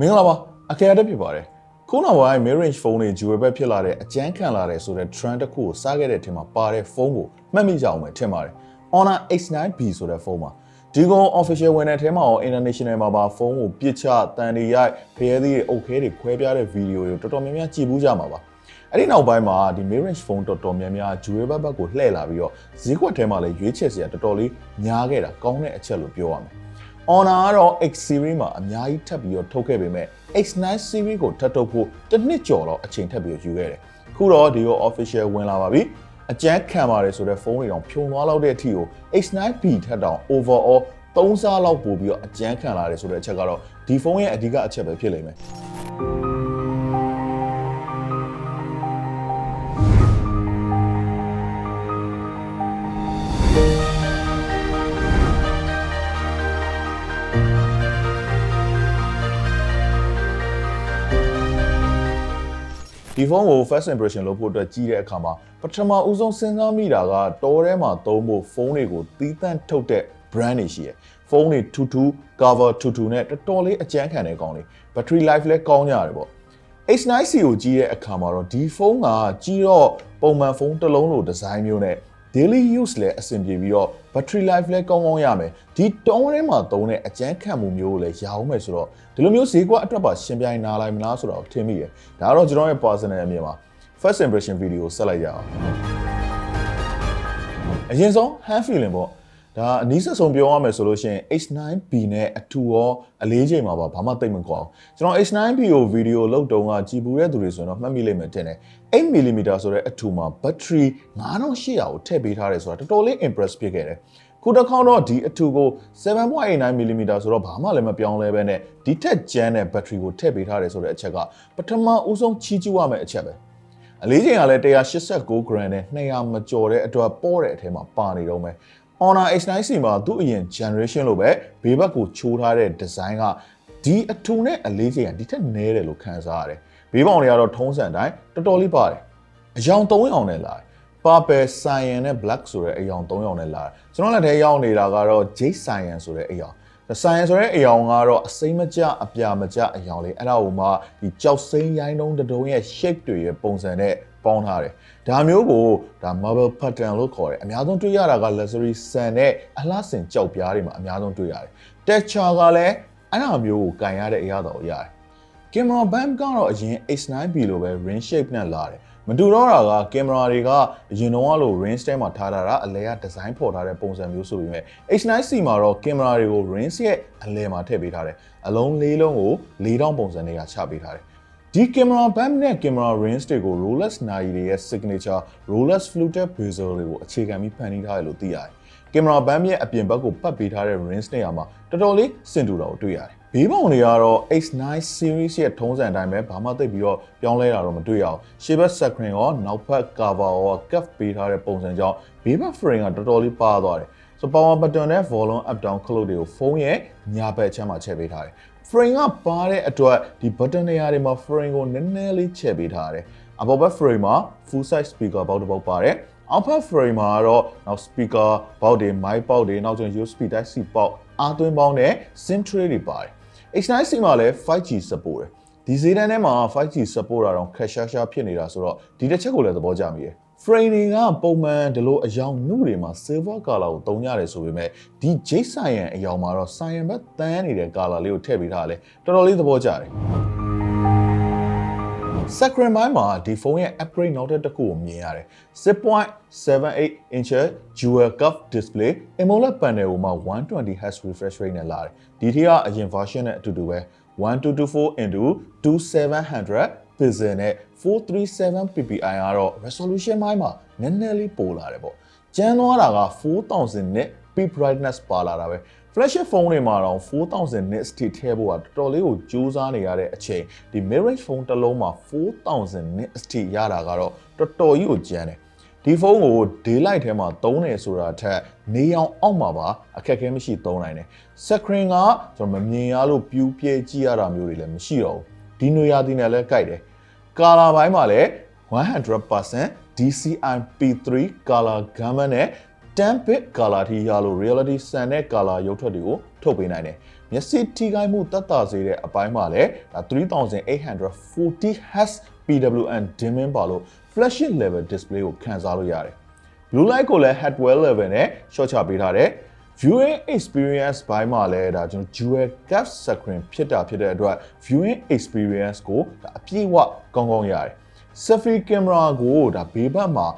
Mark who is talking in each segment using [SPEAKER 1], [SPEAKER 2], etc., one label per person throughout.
[SPEAKER 1] မင်္ဂလာပါအကယ်ဒက်ဖြစ်ပါတယ်ခုနောက်ပိုင်း mid range phone တွေ durable ဖြစ်လာတဲ့အကျန်းခံလာတဲ့ဆိုတဲ့ trend တစ်ခုကိုစားခဲ့တဲ့အထင်မှာပါတဲ့ဖုန်းကိုမှတ်မိကြအောင်ပဲထင်ပါတယ် Honor X9B ဆိုတဲ့ဖုန်းပါဒီကောင် official ဝင်တဲ့အထဲမှာရော international မှာပါဖုန်းကိုပြစ်ချတန်တွေရိုက်ဖရဲသီးတွေအုတ်ခဲတွေခွဲပြားတဲ့ဗီဒီယိုတွေတော်တော်များများကြည့်ဘူးကြမှာပါအဲ့ဒီနောက်ပိုင်းမှာဒီ mid range phone တော်တော်များများ durable ဘက်ကိုလှည့်လာပြီးတော့ဈေးကွက်ထဲမှာလည်းရွေးချယ်စရာတော်တော်လေးများခဲ့တာကောင်းတဲ့အချက်လို့ပြောရမယ် Honor ကတော့ X series မှာအများကြီးထပ်ပြီးတော့ထုတ်ခဲ့ပေမဲ့ X9 series ကိုထပ်ထုတ်ဖို့တစ်နှစ်ကျော်တော့အချိန်ထပ်ပြီးတော့ယူခဲ့တယ်။ခုတော့ဒီကို official ဝင်လာပါပြီ။အကျန်းခံပါတယ်ဆိုတဲ့ဖုန်းတွေတောင်ဖြုံသွားလောက်တဲ့အထိကို X9B ထက်တောင် overall 3စားလောက်ပို့ပြီးတော့အကျန်းခံလာတယ်ဆိုတဲ့အချက်ကတော့ဒီဖုန်းရဲ့အဓိကအချက်ပဲဖြစ်လိမ့်မယ်။ ဒီဖုန်းကို first impression လုပ်ဖို့အတွက်ကြီးတဲ့အခါမှာပထမဦးဆုံးစဉ်းစားမိတာကတောထဲမှာသုံးဖို့ဖုန်းတွေကိုတီးတန့်ထုတ်တဲ့ brand တွေရှိရယ်ဖုန်းတွေထူထူ cover ထူထူနဲ့တော်တော်လေးအကျန်းခံတဲ့ကောင်းလေး battery life လည်းကောင်းကြတယ်ပေါ့ H9C ကိုကြီးတဲ့အခါမှာတော့ဒီဖုန်းကကြီးတော့ပုံမှန်ဖုန်းတစ်လုံးလိုဒီဇိုင်းမျိုးနဲ့ daily use လည်းအဆင်ပြေပြီးတော့ battery life လည်းကောင်းကောင်းရမယ်ဒီတောင်းထဲမှာသုံးတဲ့အကျန်းခံမှုမျိုးကိုလည်းရအောင်မယ်ဆိုတော့ဒီလိုမျိုးဈေးကွက်အတွက်ပါရှင်ပြိုင်နာလိုက်မလားဆိုတော့ထင်မိတယ်ဒါကတော့ကျွန်တော်ရဲ့ personal အမြင်ပါ first impression video ကိုဆက်လိုက်ကြအောင်အရင်ဆုံး hand feeling ပေါ့ ဒါအနည်းဆက်ဆုံးပြောရမယ်ဆိုလို့ရှိရင် H9B နဲ့အထူရောအလေးချိန်မှာပါဘာမှသိမ့်မကွာအောင်ကျွန်တော် H9B ကိုဗီဒီယိုလုပ်တုန်းကကြည်ပူတဲ့သူတွေဆိုရင်တော့မှတ်မိလိမ့်မယ်တင်တယ် 8mm ဆိုတဲ့အထူမှာ battery 9800ကိုထည့်ပေးထားတယ်ဆိုတာတော်တော်လေး impress ဖြစ်ခဲ့တယ်ခုတစ်ခေါက်တော့ဒီအထူကို 7.89mm ဆိုတော့ဘာမှလည်းမပြောင်းလဲပဲနဲ့ဒီထက်ကျန်းတဲ့ battery ကိုထည့်ပေးထားတယ်ဆိုတဲ့အချက်ကပထမဦးဆုံးချီးကျူးရမယ့်အချက်ပဲအလေးချိန်ကလည်း189 gram နဲ့200မကျော်တဲ့အတွက်ပေါ်တဲ့အထဲမှာပါနေတော့မယ် Honor X9C မှာသူ့အရင် generation လို့ပဲဘေးဘက်ကိုချိုးထားတဲ့ design ကဒီအထူနဲ့အလေးချိန်ကဒီထက်နည်းတယ်လို့ခံစားရတယ်ဘေးပေါင်တွေကတော့ထုံးစံတိုင်းတော်တော်လေးပါတယ်အယောင်3ယောင်နဲ့လာတယ် purple cyan နဲ့ black ဆိုတဲ့အယောင်3ယောင်နဲ့လာတယ်ကျွန်တော်လက်ထဲရောက်နေတာကတော့ jade cyan ဆိုတဲ့အယောင် cyan ဆိုတဲ့အယောင်ကတော့အစိမ်းမကျအပြာမကျအယောင်လေးအဲ့ဒါကိုမှဒီကြောက်စိမ်းရိုင်းတုံးတတုံးရဲ့ shape တွေရဲ့ပုံစံနဲ့ပေါင်းထားတယ်ဒါမျိုးကိုဒါ marble pattern လို့ခေါ်တယ်အများဆုံးတွေ့ရတာက luxury sun နဲ့အလှဆင်ကြောက်ပြားတွေမှာအများဆုံးတွေ့ရတယ် texture ကလည်းအဲ့ဒါမျိုးကိုကန်ရတဲ့အရာတော်ရတယ်ကင်မရာဘမ်ကတော့အရင် X9B လိုပဲ ring shape နဲ့လာတယ် မတူတော့တာကကင်မရာတွေကအရင်တော့လို ring stand မှာထားထားတာအလဲကဒီဇိုင်းဖော်ထားတဲ့ပုံစံမျိုးဆိုပေမဲ့ X9C မှာတော့ကင်မရာတွေကို ring ရဲ့အလဲမှာထည့်ပေးထားတယ်အလုံးလေးလုံးကို၄တောင်းပုံစံတွေကချပေးထားတယ်ဒီကင်မရာဘမ်နဲ့ကင်မရာ ring တွေကို Rolex နာရီတွေရဲ့ signature Rolex fluted bezel တွေကိုအခြေခံပြီးဖန်တီးထားတယ်လို့သိရတယ်ကင်မရာဘမ်ရဲ့အပြင်ဘက်ကိုပတ်ပေးထားတဲ့ ring နေရာမှာတော်တော်လေးစင်တူတာကိုတွေ့ရတယ် ဘေးပုံတွေကတော့ X9 series ရဲ့ထုံးစံအတိုင်းပဲဘာမှသိပ်ပြီးတော့ပြောင်းလဲတာတော့မတွေ့ရအောင်ရှေ့ဘက် screen ရောနောက်ဘက် cover ရော cuff ပေးထားတဲ့ပုံစံကြောင့်ဘေးဘက် frame ကတော်တော်လေးပါသွားတယ်ဆို power button နဲ့ volume up down ခလုတ်တွေကိုဖုန်းရဲ့ညာဘက်ချမ်းမှာချဲ့ပေးထားတယ် frame ကပါတဲ့အတွက်ဒီ button နေရာတွေမှာ frame ကိုနည်းနည်းလေးချဲ့ပေးထားတယ်အပေါ်ဘက် frame မှာ full size speaker ပေါက်တစ်ပေါက်ပါတယ်အောက်ဘက် frame မှာတော့နောက် speaker ပေါက်တွေ mic ပေါက်တွေနောက်ကျရင် USB Type C ပေါက်အားသွင်းပေါင်းနဲ့ SIM tray တွေပါတယ် X9C မှာလည်း 5G support တယ်ဒီဈေးတန်းထဲမှာ 5G support တာတော့ခက်ရှားရှားဖြစ်နေတာဆိုတော့ဒီတစ်ချက်ကိုလည်းသဘောကျမိတယ် frame တွေကပုံမှန်ဒီလိုအယောင်နုတွေမှာ silver color ကိုတုံးရတယ်ဆိုပေမဲ့ဒီ jade cyan အယောင်မှာတော့ cyan ဘက်တန်းနေတဲ့ color လေးကိုထည့်ပေးထားတယ်တော်တော်လေးသဘောကျတယ် Sacrin ဘိုင်းမှာဒီဖုန်းရဲ့ upgrade နောက်တစ်ခုကိုမြင်ရတယ်6.78 inch dual curve display AMOLED panel ကိုမှ 120Hz refresh rate နဲ့လာတယ်ဒီထက်ကအရင် version နဲ့အတူတူပဲ1224 2700 pixel နဲ့437 ppi ကတော့ resolution ဘိုင်းမှာနည်းနည်းလေးပိုလာတယ်ပေါ့ကျန်းသွားတာက4000 nit peak brightness ပါလာတာပဲ flagship phone တွေမှာတော့4000 nits ထိထည့်ဖို့ကတော်တော်လေးကိုကြိုးစားနေရတဲ့အချိန်ဒီ mid range phone တစ်လုံးမှာ4000 nits ထိရတာကတော့တော်တော်ကြီးကိုကျန်းတယ်ဒီဖုန်းကို daylight ထဲမှာသုံးတယ်ဆိုတာထက်နေအောင်အောက်မှာပါအခက်အခဲမရှိသုံးနိုင်တယ် screen ကကျွန်တော်မမြင်ရလို့ပြူးပြဲကြည့်ရတာမျိုးတွေလည်းမရှိတော့ဘူးဒီနွေရာသီနဲ့လည်းကြိုက်တယ် color ဘိုင်းမှာလည်း100% DCI P3 color gamut နဲ့ 10 bit color ထိရလို့ reality sun နဲ့ color ရုပ်ထွက်တွေကိုထုတ်ပေးနိုင်တယ်မျက်စိထိခိုက်မှုတက်တာစေတဲ့အပိုင်းမှာလည်းဒါ3840 Hz PWM dimming ပါလို့ flagship level display ကိုခန်းစားလို့ရတယ် blue light ကိုလည်း hardware level နဲ့ short ချပေးထားတယ် viewing experience ဘိုင်းမှာလည်းဒါကျွန်တော် dual cap screen ဖြစ်တာဖြစ်တဲ့အတွက် viewing experience ကိုဒါအပြည့်အဝကောင်းကောင်းရတယ် selfie camera ကိုဒါဘေးဘက်မှာ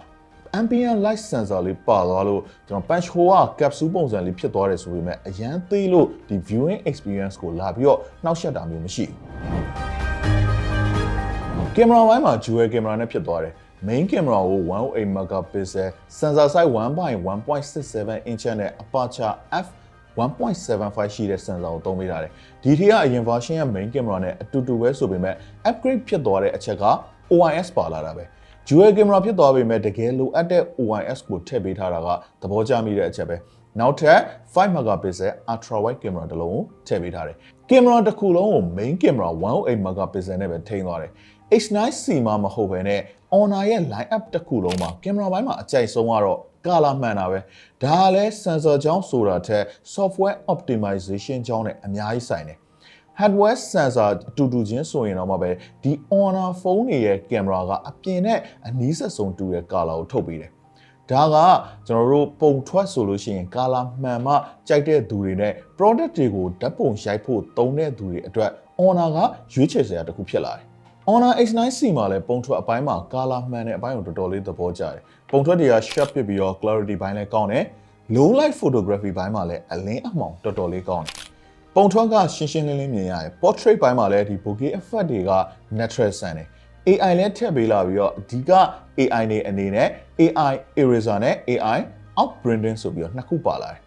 [SPEAKER 1] ambient light sensor လေးပါသွားလို့ကျွန်တော် punch hole က capsule ပုံစံလေးဖြစ်သွားတယ်ဆိုပေမဲ့အရန်သေးလို့ဒီ viewing experience ကိုလာပြီးတော့နှောက်ယှက်တာမျိုးမရှိဘူးကင်မရာဘိုင်းမှာ dual camera နဲ့ဖြစ်သွားတယ် main camera ကို108 megapixel sensor size 1.1.67 inch နဲ့ aperture f 1.75ရှိတဲ့ sensor ကိုသုံးပေးထားတယ်ဒီထက်ကအရင် version ရဲ့ main camera နဲ့အတူတူပဲဆိုပေမဲ့ upgrade ဖြစ်သွားတဲ့အချက်က OIS ပါလာတာပဲ dual camera ဖြစ်သွားပေမဲ့တကယ်လိုအပ်တဲ့ OIS ကိုထည့်ပေးထားတာကသဘောကျမိတဲ့အချက်ပဲနောက်ထပ် 5 megapixel ultra wide camera တစ်လုံးကိုထည့်ပေးထားတယ်ကင်မရာတစ်ခုလုံးကို main camera 108 megapixel နဲ့ပဲထိန်းသွားတယ် H9C မှာမဟုတ်ဘဲနဲ့ Honor ရဲ့ line up တစ်ခုလုံးမှာကင်မရာဘိုင်းမှာအကြိုက်ဆုံးကတော့ကာလာမှန်တာပဲဒါကလည်း sensor ကြောင်းဆိုတာထက် software optimization ကြောင်းနဲ့အများကြီးဆိုင်တယ် hardware sensor အတူတူချင်းဆိုရင်တော့မှပဲဒီ Honor ဖုန်းတွေရဲ့ကင်မရာကအပြင်နဲ့အနီးဆက်ဆုံးတူတဲ့ကာလာကိုထုတ်ပေးတယ်ဒါကကျွန်တော်တို့ပုံထွက်ဆိုလို့ရှိရင်ကာလာမှန်မှကြိုက်တဲ့သူတွေနဲ့ product တွေကိုဓာတ်ပုံရိုက်ဖို့သုံးတဲ့သူတွေအတွက် Honor ကရွေးချယ်စရာတစ်ခုဖြစ်လာတယ် Honor X9C မှာလည်းပုံထွက်အပိုင်းမှာကာလာမှန်တဲ့အပိုင်းကိုတော်တော်လေးသဘောကျတယ်ပုံထွက်တွေက sharp ဖြစ်ပြီးတော့ clarity ဘိုင်းလည်းကောင်းတယ် low light photography ဘိုင်းမှာလည်းအလင်းအမှောင်တော်တော်လေးကောင်းတယ် ပုံထွက်ကရှင်းရှင်းလင်းလင်းမြင်ရတယ် portrait ဘိုင်းမှာလည်းဒီ bokeh effect တွေက natural ဆန်တယ် AI လည်းထည့်ပေးလာပြီးတော့အဓိက AI နေအနေနဲ့ AI eraser နဲ့ AI outbranding ဆိုပြီးတော့နှစ်ခုပါလာတယ်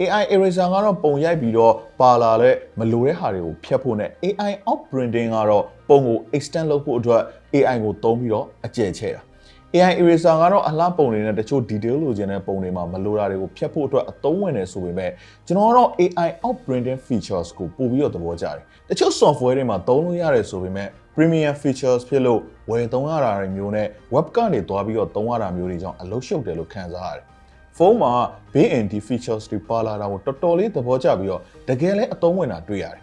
[SPEAKER 1] AI eraser ကတော့ပုံရိုက်ပြီးတော့ပါလာတဲ့မလိုတဲ့ဟာတွေကိုဖျက်ဖို့နဲ့ AI outbranding ကတော့ပုံကို extend လုပ်ဖို့အတွက် AI ကိုသုံးပြီးတော့အကျယ်ချဲ့တာ AI eraser ကတော့အလှပုံတွေနဲ့တချို့ detail လိုချင်တဲ့ပုံတွေမှာမလိုတာတွေကိုဖျက်ဖို့အတွက်အသုံးဝင်နေဆိုပေမဲ့ကျွန်တော်ကတော့ AI outbranding features ကိုပို့ပြီးတော့သဘောကျတယ်တချို့ software တွေမှာသုံးလို့ရတယ်ဆိုပေမဲ့ premium features ဖြစ်လို့ဝယ်သုံးရတာတွေမျိုးနဲ့ web ကနေသွားပြီးတော့သုံးရတာမျိုးတွေကြောင့်အလုပ်ရှုပ်တယ်လို့ခံစားရတယ်ဖုန်းမှာ BND features တွေပါလာတာကိုတော်တော်လေးသဘောကျပြီးတော့တကယ်လည်းအသုံးဝင်တာတွေ့ရတယ်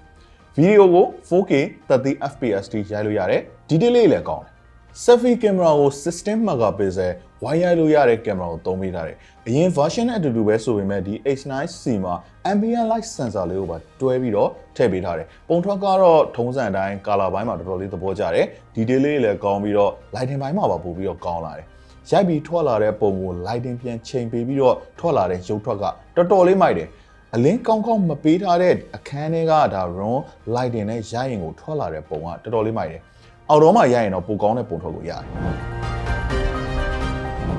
[SPEAKER 1] ဗီဒီယိုကို 4K 30 fps ထိရိုက်လို့ရတယ်ဒီတေးလေးလည်းကောင်းတယ် selfie camera ကို16 megapixel ဝိုင်းရိုက်လို့ရတဲ့ကင်မရာကိုသုံးပေးထားတယ်။အရင် version နဲ့အတူတူပဲဆိုပေမဲ့ဒီ H9C မှာ ambient light sensor လေးကိုပါတွဲပြီးတော့ထည့်ပေးထားတယ်။ပုံထွက်ကတော့ထုံးစံအတိုင်း color ဘိုင်းမှာတော်တော်လေးသဘောကျတယ်။ detail လေးလည်းကောင်းပြီးတော့ lighting ဘိုင်းမှာပါပို့ပြီးတော့ကောင်းလာတယ်။ရိုက်ပြီးထွက်လာတဲ့ပုံကို lighting ပြန်ချိန်ပေးပြီးတော့ထွက်လာတဲ့ရုပ်ထွက်ကတော်တော်လေးမိုက်တယ်။အလင်းကောင်းကောင်းမပေးထားတဲ့အခန်းထဲကဒါ room lighting နဲ့ရိုက်ရင်ကိုထွက်လာတဲ့ပုံကတော်တော်လေးမိုက်တယ်။ အော်တော့မှရရင်တော့ပိုကောင်းတဲ့ပုံထုတ်လို့ရတယ်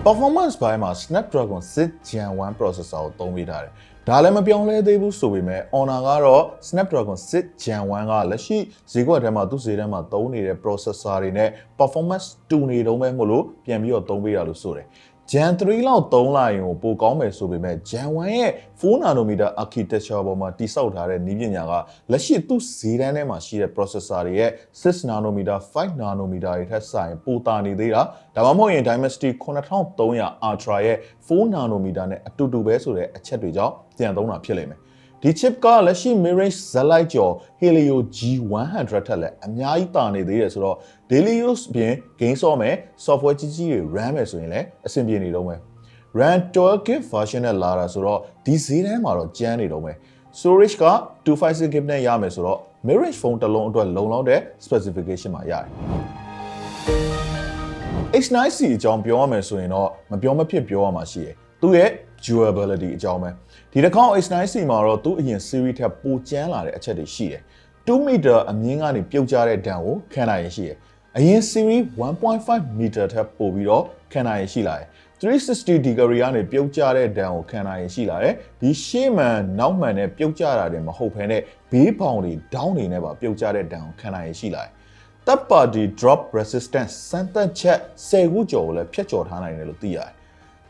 [SPEAKER 1] performance ဘိုင်းမှာ Snapdragon 6 Gen 1 processor ကိုသုံးပေးထားတယ်။ဒါလည်းမပြောင်းလဲသေးဘူးဆိုပေမဲ့ Honor ကတော့ Snapdragon 6 Gen 1ကလက်ရှိဈေးကွက်ထဲမှာသူ့ဈေးထဲမှာသုံးနေတဲ့ processor တွေနဲ့ performance တူနေတုံးပဲမို့လို့ပြန်ပြီးတော့သုံးပေးရလို့ဆိုတယ်။ Gen 3လောက်သုံးလိုက်ရင်ပိုကောင်းမယ်ဆိုပေမဲ့ Gen 1ရဲ့4 nanometer architecture ပေါ်မှာတိစောက်ထားတဲ့နည်းပညာကလက်ရှိသူ့ဈေးတန်းထဲမှာရှိတဲ့ processor တွေရဲ့6 nanometer 5 nanometer တွေထက်စာရင်ပိုတာနေသေးတာဒါမှမဟုတ်ရင် Dimensity 9300 Ultra ရဲ့4 nanometer နဲ့အတူတူပဲဆိုတဲ့အချက်တွေကြောင့်ပြန်သုံးတာဖြစ်လိမ့်မယ် ဒီ chip ကလက်ရှိ mid-range ဇက်လိုက်ကျော် Helio G100 ထက်လည်းအများကြီးတာနေသေးတယ်ဆိုတော့ daily use ပြင် game ဆော့မယ် software ကြီးကြီးတွေ run မယ်ဆိုရင်လည်းအဆင်ပြေနေတော့မယ် RAM 12GB version နဲ့လာတာဆိုတော့ဒီဈေးတန်းမှာတော့ကျန်းနေတော့မယ် storage က 256GB နဲ့ရမယ်ဆိုတော့ mid-range phone တစ်လုံးအတွက်လုံလောက်တဲ့ specification မှာရတယ် H9C အကြောင်းပြောရမယ်ဆိုရင်တော့မပြောမဖြစ်ပြောရမှာရှိတယ်သူရဲ့ durability အကြောင်းပဲဒီတစ်ခေါက် H9C မှာတော့သူ့အရင် series ထက်ပိုကျန်းလာတဲ့အချက်တွေရှိတယ်2 meter အမြင့်ကနေပြုတ်ကျတဲ့ဒဏ်ကိုခံနိုင်ရရှိတယ်အရင် series 1.5 meter ထက်ပိုပြီးတော့ခံနိုင်ရရှိလာတယ်360 degree ကနေပြုတ်ကျတဲ့ဒဏ်ကိုခံနိုင်ရရှိလာတယ်ဒီရှေ့မှန်နောက်မှန်နဲ့ပြုတ်ကျတာတွေမဟုတ်ဘဲနဲ့ဘေးပေါင်တွေ down တွေနဲ့ပါပြုတ်ကျတဲ့ဒဏ်ကိုခံနိုင်ရရှိလာတယ် third party drop resistance စမ်းသပ်ချက်10ခုကျော်ကိုလည်းဖျက်ကျော်ထားနိုင်တယ်လို့သိရတယ်။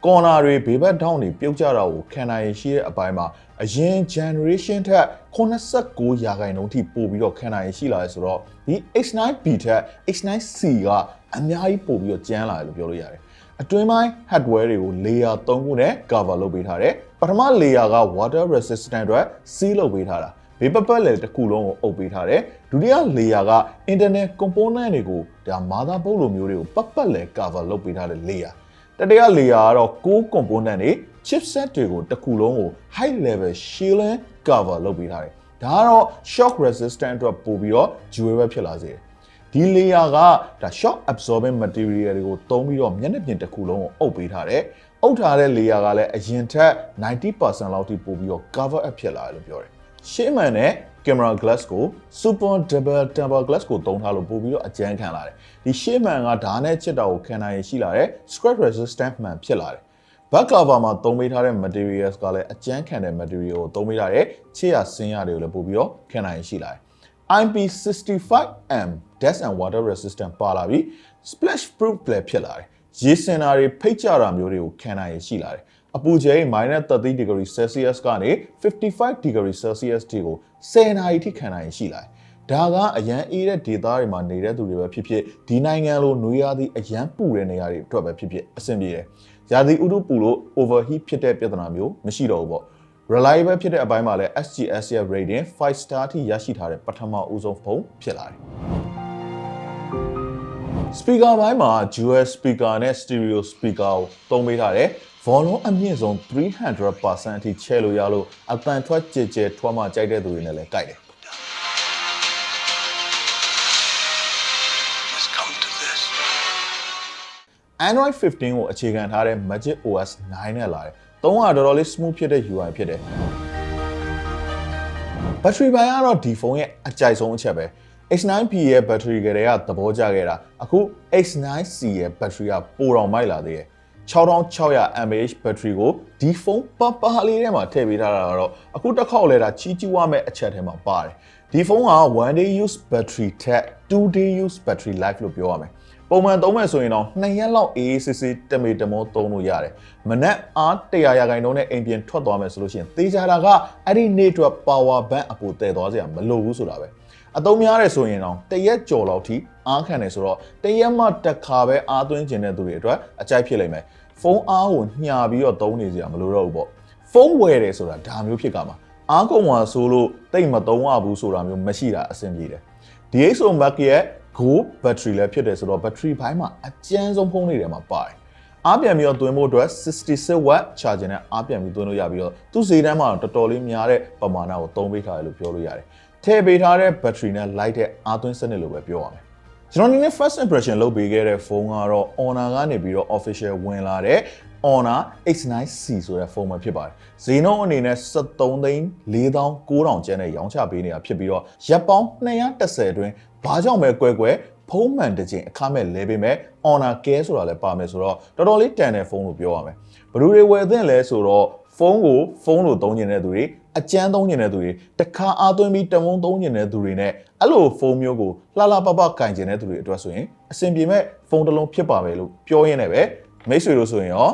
[SPEAKER 1] corner တွေဘေးဘက်ထောင်းတွေပြုတ်ကျတာကိုခံနိုင်ရရှိတဲ့အပိုင်းမှာအရင် generation ထက်89ရာခိုင်နှုန်းထိပိုပြီးတော့ခံနိုင်ရရှိလာတယ်ဆိုတော့ဒီ X9B ထက် X9C ကအများကြီးပိုပြီးတော့ကျန်းလာတယ်လို့ပြောလို့ရတယ်။အတွင်းပိုင်း hardware တွေကို layer 3ခုနဲ့ cover လုပ်ပေးထားတယ်။ပထမ layer က water resistant အတွက် seal လုပ်ပေးထားတာဘေးပပတ်လည်းတစ်ခုလုံးကိုအုပ်ပေးထားတယ်ဒုတိယ layer က internet component တွေကိုဒါ motherboard လိုမျိုးတွေကိုပတ်ပတ်လည်း cover လုပ်ပေးထားတဲ့ layer တတိယ layer ကတော့9 component တွေ chipset တွေကိုတစ်ခုလုံးကို high level shielding cover လုပ်ပေးထားတယ်ဒါကတော့ shock resistant အတွက်ပို့ပြီးတော့ durable ဖြစ်လာစေတယ်ဒီ layer ကဒါ shock absorbing material တွေကိုသုံးပြီးတော့မျက်နှာပြင်တစ်ခုလုံးကိုအုပ်ပေးထားတယ်။အုပ်ထားတဲ့ layer ကလည်းအရင်ထက်90%လောက်ထိပိုပြီးတော့ cover up ဖြစ်လာတယ်လို့ပြောတယ်။ ရှေ့မှန်တဲ့ camera glass ကို super double temper glass ကိုသုံးထားလို့ပို့ပြီးတော့အကျန်းခံလာတယ်။ဒီရှေ့မှန်ကဓာတ်နဲ့ချစ်တာကိုခံနိုင်ရရှိလာတယ် scratch resistant မှန်ဖြစ်လာတယ်။ back cover မှာသုံးပေးထားတဲ့ materials ကလည်းအကျန်းခံတဲ့ material ကိုသုံးပေးထားတဲ့ချစ်ရဆင်းရတွေကိုလည်းပို့ပြီးတော့ခံနိုင်ရရှိလာတယ်။ IP65M dust and water resistant ပါလာပြီး splash proof လည်းဖြစ်လာတယ်။ရေစင်တာတွေဖိတ်ကြတာမျိုးတွေကိုခံနိုင်ရရှိလာတယ်။ အပူချိန် -30 degree Celsius ကနေ55 degree Celsius ထိကို10နာရီထိခံနိုင်ရရှိလာတယ်။ဒါကအရန်အေးတဲ့ဒေသတွေမှာနေတဲ့သူတွေပဲဖြစ်ဖြစ်ဒီနိုင်ငံလိုနွေရာသီအရန်ပူတဲ့နေရာတွေအတွက်ပဲဖြစ်ဖြစ်အဆင်ပြေတယ်။ရာသီဥတုပူလို့ overheat ဖြစ်တဲ့ပြဿနာမျိုးမရှိတော့ဘူးပေါ့။ reliable ဖြစ်တဲ့အပိုင်းမှာလည်း SGS ရဲ့ rating 5 star ထိရရှိထားတဲ့ပထမဦးဆုံးဖုန်းဖြစ်လာတယ်။ speaker ဘိုင်းမှာ dual speaker နဲ့ stereo speaker ကိုသုံးပေးထားတယ် volume အမြင့်ဆုံး300%အထိချဲ့လို့ရလို့အတန်ထွက်ကြဲကြဲထွက်မှကြိုက်တဲ့သူတွေနဲ့လည်းကြိုက်တယ်
[SPEAKER 2] has come to this.
[SPEAKER 1] Android 15ကိုအခြေခံထားတဲ့ Magic OS 9နဲ့လာတယ်။သုံးကတော်တော်လေး smooth ဖြစ်တဲ့ UI ဖြစ်တယ်။ battery ဘိုင်းကတော့ဒီဖုန်းရဲ့အကြိုက်ဆုံးအချက်ပဲ။ X9P ရဲ့ battery ကလေးကသဘောကျခဲ့တာအခု X9C ရဲ့ battery ကပိုတော်မိုက်လာသေးတယ် 6600 mAh battery ကိုဒီဖုန်းပပလေးထဲမှာထည့်ပေးထားတာတော့အခုတစ်ခေါက်လဲတာချီးကျူးရမယ့်အချက်ထဲမှာပါတယ်ဒီဖုန်းက1 day use battery ထက်2 day use battery life လို့ပြောရမယ် ပုံမှန်သုံးမယ်ဆိုရင်တော့2ရက်လောက်အေးအေးဆေးဆေးတမေတမောသုံးလို့ရတယ်မနက်အား100ရာခိုင်နှုန်းနဲ့အိမ်ပြင်ထွက်သွားမယ်ဆိုလို့ရှိရင်သေချာတာကအဲ့ဒီနေ့အတွက် power bank အပူတည်သွားစရာမလိုဘူးဆိုတာပဲအသုံးများတယ်ဆိုရင်တော့တရက်ကြော်လောက်ထိအားခံတယ်ဆိုတော့တရက်မှတစ်ခါပဲအားသွင်းခြင်းတဲ့သူတွေအတွက်အကြိုက်ဖြစ်လိမ့်မယ်ဖုန်းအားကိုညှာပြီးတော့သုံးနေစရာမလိုတော့ဘူးပေါ့ဖုန်းဝယ်တယ်ဆိုတာဒါမျိုးဖြစ်ကမှာအားကုန်မှာဆိုလို့တိတ်မသုံးရဘူးဆိုတာမျိုးမရှိတာအဆင်ပြေတယ် DxO Mark ရဲ့ Go battery လည်းဖြစ်တယ်ဆိုတော့ battery ဘိုင်းမှာအကျန်းဆုံးဖုန်းတွေထဲမှာပါတယ်အားပြန်ပြီးတော့သွင်းဖို့အတွက်66 watt charger နဲ့အားပြန်ပြီးသွင်းလို့ရပြီးတော့သူ့ဈေးတန်းမှာတော့တော်တော်လေးများတဲ့ပမာဏကိုသုံးပေးထားတယ်လို့ပြောလို့ရတယ်ထည့်ပေးထားတဲ့ battery နဲ့ light တဲ့အားသွင်းစနစ်လို့ပဲပြောရမယ် ကျွန်တော်ဒီနေ့ first impression လုပ်ပေးခဲ့တဲ့ဖုန်းကတော့ Honor ကနေပြီးတော့ official ဝင်လာတဲ့ Honor X9C ဆိုတဲ့ဖုန်းပဲဖြစ်ပါတယ်။ဈေးနှုန်းအနေနဲ့73သိန်း4900ကျန်းနဲ့ရောင်းချပေးနေတာဖြစ်ပြီးတော့ရပ်ပေါင်း210အတွင်းဘာကြောင့်ပဲကွဲကွဲဖုန်းမှန်တစ်ချိန်အခမဲ့လဲပေးမယ် Honor Care ဆိုတာလည်းပါမယ်ဆိုတော့တော်တော်လေးတန်တဲ့ဖုန်းလို့ပြောရမယ်။ဘယ်သူတွေဝယ်သင့်လဲဆိုတော့ဖုန်းကိုဖုန်းလိုသုံးကျင်တဲ့သူတွေ အကျန်းသုံးကျင်တဲ့သူတွေတခါအားသွင်းပြီးတမုံသုံးကျင်တဲ့သူတွေနဲ့အဲ့လိုဖုန်းမျိုးကိုလှလှပပကင်ကျင်တဲ့သူတွေအတွက်ဆိုရင်အဆင်ပြေမဲ့ဖုန်းတစ်လုံးဖြစ်ပါပဲလို့ပြောရင်းနဲ့ပဲမိတ်ဆွေတို့ဆိုရင်ရော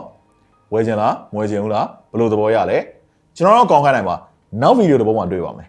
[SPEAKER 1] ဝယ်ချင်လားမဝယ်ချင်ဘူးလားဘယ်လိုသဘောရလဲကျွန်တော်တော့ကောင်းခိုင်းနိုင်ပါနောက်ဗီဒီယိုတစ်ပုဒ်မှာတွေ့ပါမယ်